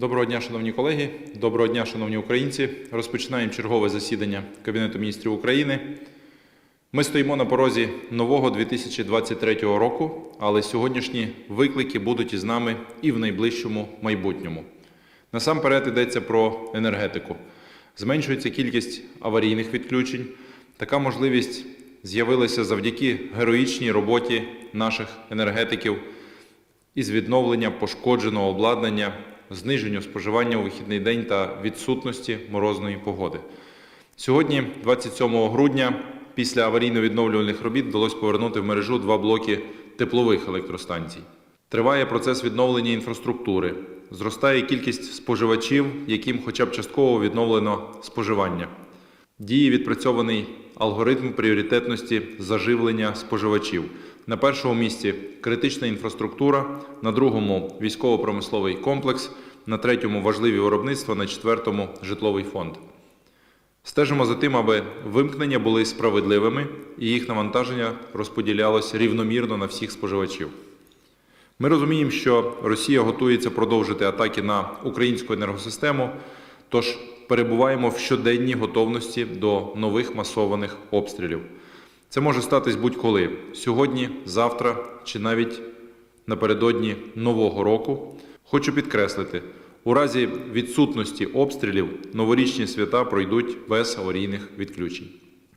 Доброго дня, шановні колеги. Доброго дня, шановні українці. Розпочинаємо чергове засідання Кабінету міністрів України. Ми стоїмо на порозі нового 2023 року, але сьогоднішні виклики будуть із нами і в найближчому майбутньому. Насамперед йдеться про енергетику. Зменшується кількість аварійних відключень. Така можливість з'явилася завдяки героїчній роботі наших енергетиків із відновлення пошкодженого обладнання, зниженню споживання у вихідний день та відсутності морозної погоди. Сьогодні, 27 грудня, після аварійно-відновлювальних робіт вдалося повернути в мережу два блоки теплових електростанцій. Триває процес відновлення інфраструктури. Зростає кількість споживачів, яким хоча б частково відновлено споживання. Діє відпрацьований алгоритм пріоритетності заживлення споживачів. На першому місці критична інфраструктура, на другому військово-промисловий комплекс, на третьому важливі виробництва, на четвертому житловий фонд. Стежимо за тим, аби вимкнення були справедливими і їх навантаження розподілялось рівномірно на всіх споживачів. Ми розуміємо, що Росія готується продовжити атаки на українську енергосистему, тож перебуваємо в щоденній готовності до нових масованих обстрілів. Це може статись будь-коли сьогодні, завтра чи навіть напередодні Нового року. Хочу підкреслити, у разі відсутності обстрілів новорічні свята пройдуть без аварійних відключень.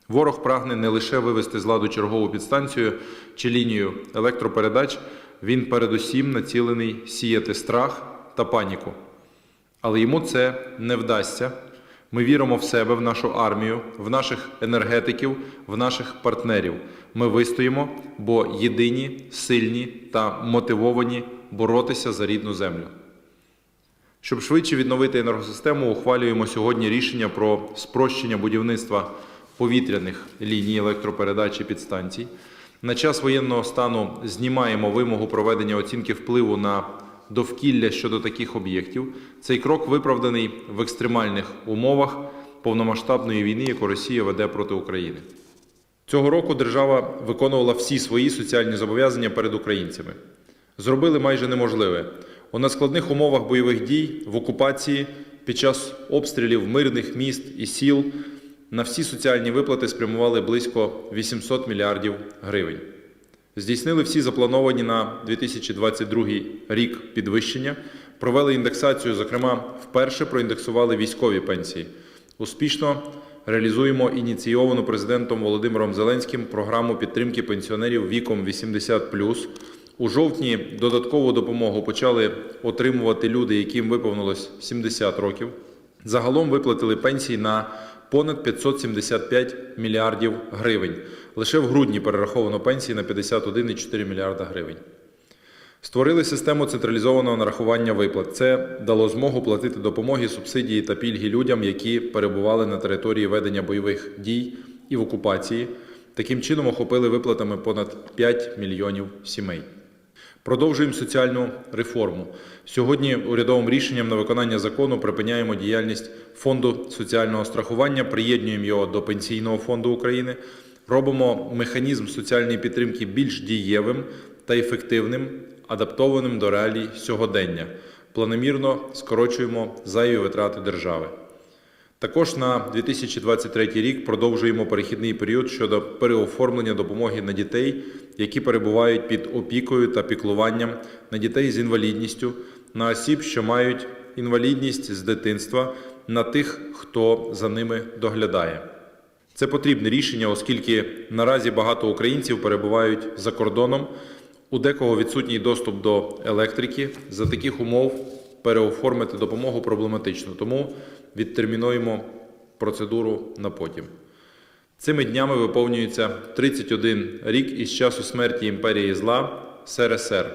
Ворог прагне не лише вивести з ладу чергову підстанцію чи лінію електропередач, він передусім націлений сіяти страх та паніку. Але йому це не вдасться. Ми віримо в себе, в нашу армію, в наших енергетиків, в наших партнерів. Ми вистоїмо, бо єдині, сильні та мотивовані боротися за рідну землю. Щоб швидше відновити енергосистему, ухвалюємо сьогодні рішення про спрощення будівництва повітряних ліній електропередач і підстанцій. На час воєнного стану знімаємо вимогу проведення оцінки впливу на довкілля щодо таких об'єктів. Цей крок виправданий в екстремальних умовах повномасштабної війни, яку Росія веде проти України. Цього року держава виконувала всі свої соціальні зобов'язання перед українцями. Зробили майже неможливе. У надскладних умовах бойових дій в окупації під час обстрілів мирних міст і сіл на всі соціальні виплати спрямували близько 800 мільярдів гривень. Здійснили всі заплановані на 2022 рік підвищення, провели індексацію, зокрема, вперше проіндексували військові пенсії. Успішно реалізуємо ініційовану президентом Володимиром Зеленським програму підтримки пенсіонерів віком 80+. У жовтні додаткову допомогу почали отримувати люди, яким виповнилось 70 років. Загалом виплатили пенсії на понад 575 мільярдів гривень. Лише в грудні перераховано пенсії на 51,4 мільярда гривень. Створили систему централізованого нарахування виплат. Це дало змогу платити допомоги, субсидії та пільги людям, які перебували на території ведення бойових дій і в окупації. Таким чином охопили виплатами понад 5 мільйонів сімей. Продовжуємо соціальну реформу. Сьогодні урядовим рішенням на виконання закону припиняємо діяльність фонду соціального страхування, приєднуємо його до Пенсійного фонду України, робимо механізм соціальної підтримки більш дієвим та ефективним, адаптованим до реалій сьогодення. Планомірно скорочуємо зайві витрати держави. Також на 2023 рік продовжуємо перехідний період щодо переоформлення допомоги на дітей, які перебувають під опікою та піклуванням, на дітей з інвалідністю, на осіб, що мають інвалідність з дитинства, на тих, хто за ними доглядає. Це потрібне рішення, оскільки наразі багато українців перебувають за кордоном. У декого відсутній доступ до електрики. За таких умов переоформити допомогу проблематично, тому відтермінуємо процедуру на потім. Цими днями виповнюється 31 рік із часу смерті імперії зла СРСР.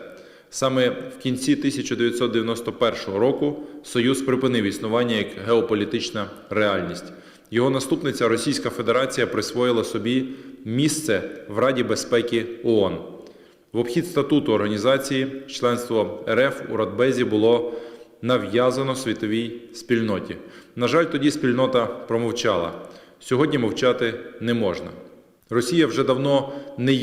Саме в кінці 1991 року Союз припинив існування як геополітична реальність. Його наступниця Російська Федерація присвоїла собі місце в Раді безпеки ООН. В обхід статуту організації членство РФ у Радбезі було нав'язано світовій спільноті. На жаль, тоді спільнота промовчала. Сьогодні мовчати не можна. Росія вже давно не є